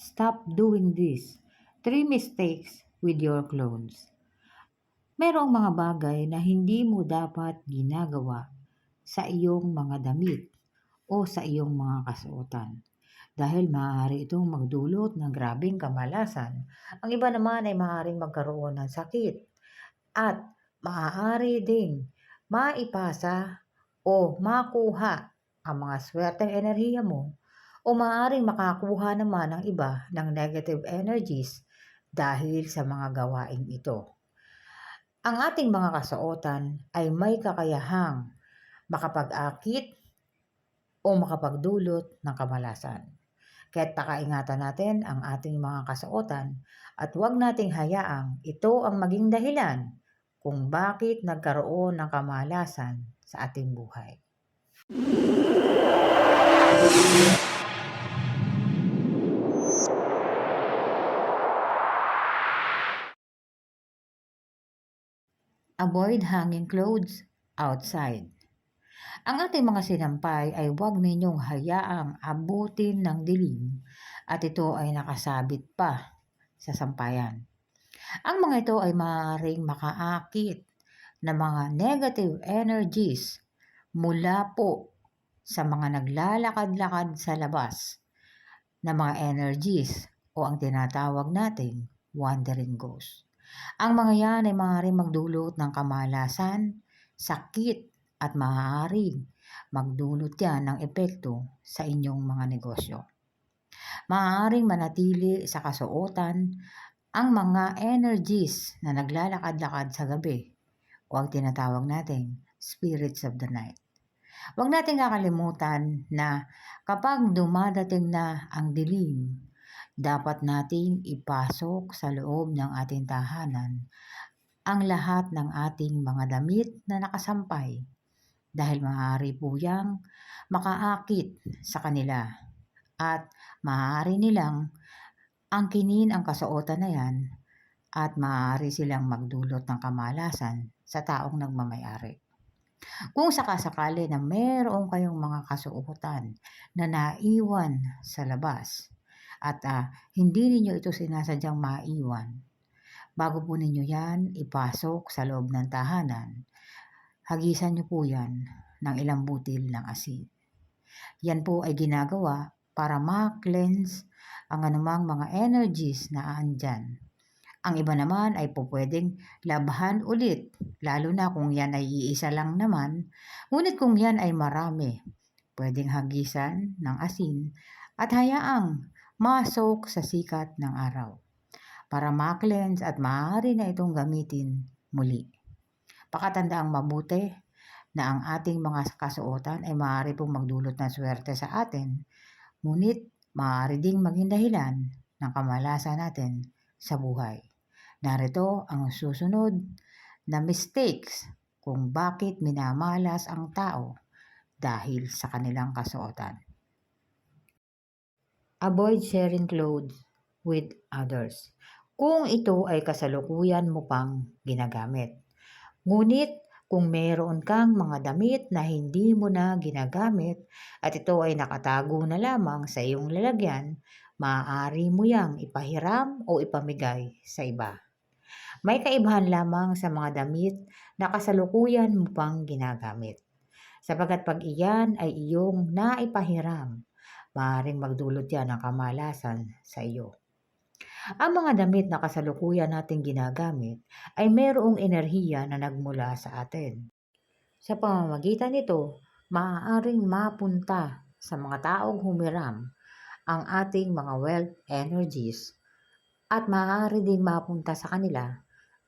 Stop doing this. Three mistakes with your clothes. Merong mga bagay na hindi mo dapat ginagawa sa iyong mga damit o sa iyong mga kasuotan. Dahil maaari itong magdulot ng grabing kamalasan. Ang iba naman ay maaaring magkaroon ng sakit at maaari ding maipasa o makuha ang mga swerteng enerhiya mo o maaaring makakuha naman ng iba ng negative energies dahil sa mga gawaing ito. Ang ating mga kasuotan ay may kakayahang makapag-akit o makapagdulot ng kamalasan. Kaya't pakaingatan natin ang ating mga kasuotan at huwag nating hayaang ito ang maging dahilan kung bakit nagkaroon ng kamalasan sa ating buhay. Avoid hanging clothes outside. Ang ating mga sinampay ay huwag ninyong hayaang abutin ng dilim at ito ay nakasabit pa sa sampayan. Ang mga ito ay maaaring makaakit ng mga negative energies mula po sa mga naglalakad-lakad sa labas na mga energies o ang tinatawag nating wandering ghost. Ang mga yan ay maaaring magdulot ng kamalasan, sakit at maaaring magdulot yan ng epekto sa inyong mga negosyo. Maaaring manatili sa kasuotan ang mga energies na naglalakad-lakad sa gabi o ang tinatawag nating spirits of the night. Huwag natin kakalimutan na kapag dumadating na ang dilim, dapat nating ipasok sa loob ng ating tahanan ang lahat ng ating mga damit na nakasampay dahil maaari po yang makaakit sa kanila at maaari nilang angkinin ang kasuotan na yan at maaari silang magdulot ng kamalasan sa taong nagmamayari. Kung sakasakali na mayroon kayong mga kasuotan na naiwan sa labas at uh, hindi ninyo ito sinasadyang maiwan, bago po ninyo yan ipasok sa loob ng tahanan, hagisan nyo po yan ng ilang butil ng asin. Yan po ay ginagawa para ma-cleanse ang anumang mga energies na andyan. Ang iba naman ay po pwedeng labhan ulit, lalo na kung yan ay iisa lang naman. Ngunit kung yan ay marami, pwedeng hagisan ng asin at hayaang masok sa sikat ng araw para ma-cleanse at maaari na itong gamitin muli. Pakatandaang mabuti na ang ating mga kasuotan ay maaari pong magdulot ng swerte sa atin, ngunit maaari ding maging dahilan ng kamalasan natin sa buhay. Narito ang susunod na mistakes kung bakit minamalas ang tao dahil sa kanilang kasuotan. Avoid sharing clothes with others. Kung ito ay kasalukuyan mo pang ginagamit. Ngunit kung meron kang mga damit na hindi mo na ginagamit at ito ay nakatago na lamang sa iyong lalagyan, maaari mo yang ipahiram o ipamigay sa iba. May kaibahan lamang sa mga damit na kasalukuyan mo pang ginagamit. Sapagat pag iyan ay iyong naipahiram, maaaring magdulot yan ng kamalasan sa iyo. Ang mga damit na kasalukuyan nating ginagamit ay mayroong enerhiya na nagmula sa atin. Sa pamamagitan nito, maaaring mapunta sa mga taong humiram ang ating mga wealth energies at maaari ding mapunta sa kanila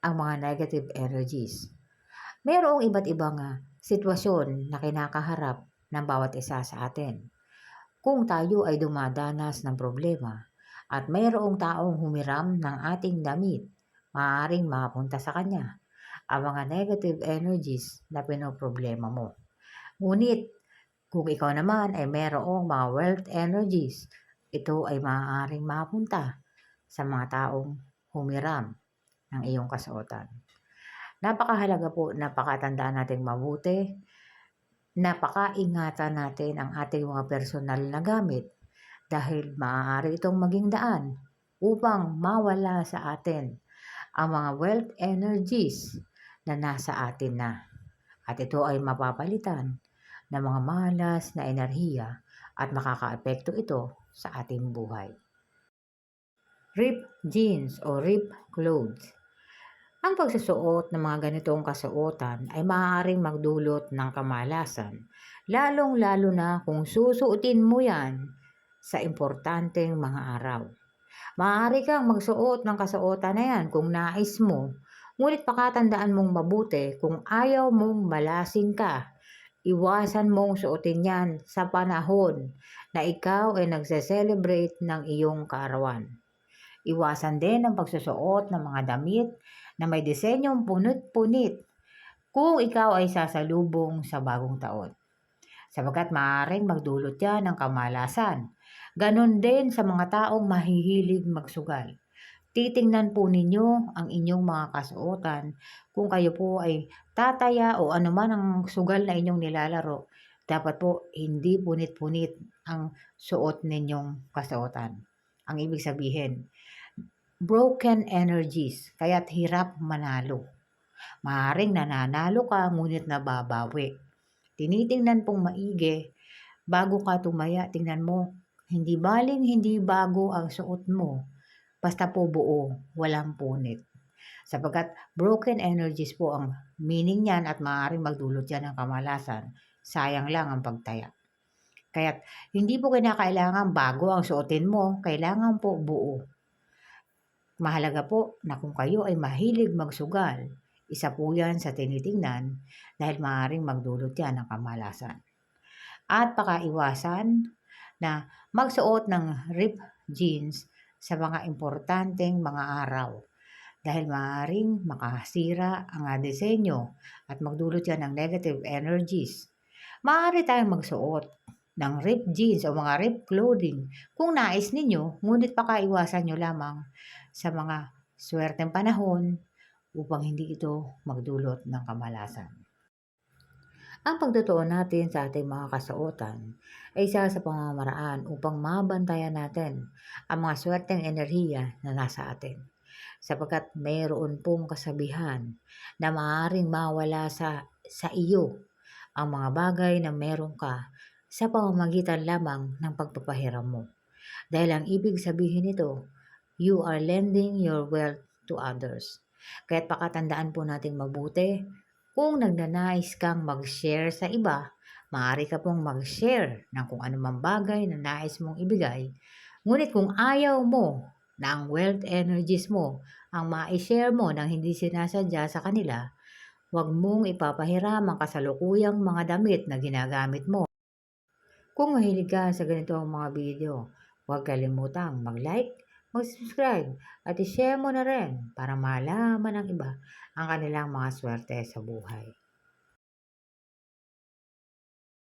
ang mga negative energies. Mayroong iba't ibang sitwasyon na kinakaharap ng bawat isa sa atin. Kung tayo ay dumadanas ng problema at mayroong taong humiram ng ating damit, maaaring mapunta sa kanya ang mga negative energies na pinoproblema mo. Ngunit, kung ikaw naman ay mayroong mga wealth energies, ito ay maaaring mapunta sa mga taong humiram ng iyong kasuotan. Napakahalaga po, napakatandaan natin mabuti napakaingatan natin ang ating mga personal na gamit dahil maaari itong maging daan upang mawala sa atin ang mga wealth energies na nasa atin na. At ito ay mapapalitan ng mga malas na enerhiya at makakaapekto ito sa ating buhay. Rip jeans o rip clothes. Ang pagsusuot ng mga ganitong kasuotan ay maaaring magdulot ng kamalasan, lalong-lalo na kung susuotin mo yan sa importanteng mga araw. Maaari kang magsuot ng kasuotan na yan kung nais mo, ngunit pakatandaan mong mabuti kung ayaw mong malasing ka. Iwasan mong suotin yan sa panahon na ikaw ay nagse-celebrate ng iyong kaarawan. Iwasan din ang pagsusuot ng mga damit na may disenyong punit-punit kung ikaw ay sasalubong sa bagong taon. Sapagkat maaaring magdulot yan ng kamalasan. Ganon din sa mga taong mahihilig magsugal. Titingnan po ninyo ang inyong mga kasuotan kung kayo po ay tataya o anuman ang sugal na inyong nilalaro. Dapat po hindi punit-punit ang suot ninyong kasuotan. Ang ibig sabihin, broken energies, kaya't hirap manalo. Maaring nananalo ka ngunit nababawi. Tinitingnan pong maigi, bago ka tumaya, tingnan mo, hindi baling hindi bago ang suot mo, basta po buo, walang punit. Sapagkat broken energies po ang meaning niyan at maaaring magdulot yan ng kamalasan. Sayang lang ang pagtaya. Kaya't hindi po kinakailangan bago ang suotin mo, kailangan po buo. Mahalaga po na kung kayo ay mahilig magsugal, isa po yan sa tinitingnan dahil maaaring magdulot yan ng kamalasan. At pakaiwasan na magsuot ng rip jeans sa mga importanteng mga araw dahil maaaring makasira ang disenyo at magdulot yan ng negative energies. Maaari tayong magsuot ng rip jeans o mga rip clothing kung nais ninyo, ngunit pakaiwasan nyo lamang sa mga swerteng panahon upang hindi ito magdulot ng kamalasan. Ang pagtotoo natin sa ating mga kasuotan ay isa sa pamamaraan upang mabantayan natin ang mga swerteng enerhiya na nasa atin. Sapagkat mayroon pong kasabihan na maaaring mawala sa, sa iyo ang mga bagay na meron ka sa pamamagitan lamang ng pagpapahiram mo. Dahil ang ibig sabihin nito, you are lending your wealth to others. Kaya't pakatandaan po natin mabuti kung nagnanais kang mag-share sa iba, maaari ka pong mag-share ng kung anumang bagay na nais mong ibigay. Ngunit kung ayaw mo na ang wealth energies mo ang ma-share mo nang hindi sinasadya sa kanila, huwag mong ipapahiram ang kasalukuyang mga damit na ginagamit mo. Kung mahilig ka sa ganitong mga video, huwag kalimutang mag-like, mag-subscribe at i-share mo na rin para malaman ng iba ang kanilang mga swerte sa buhay.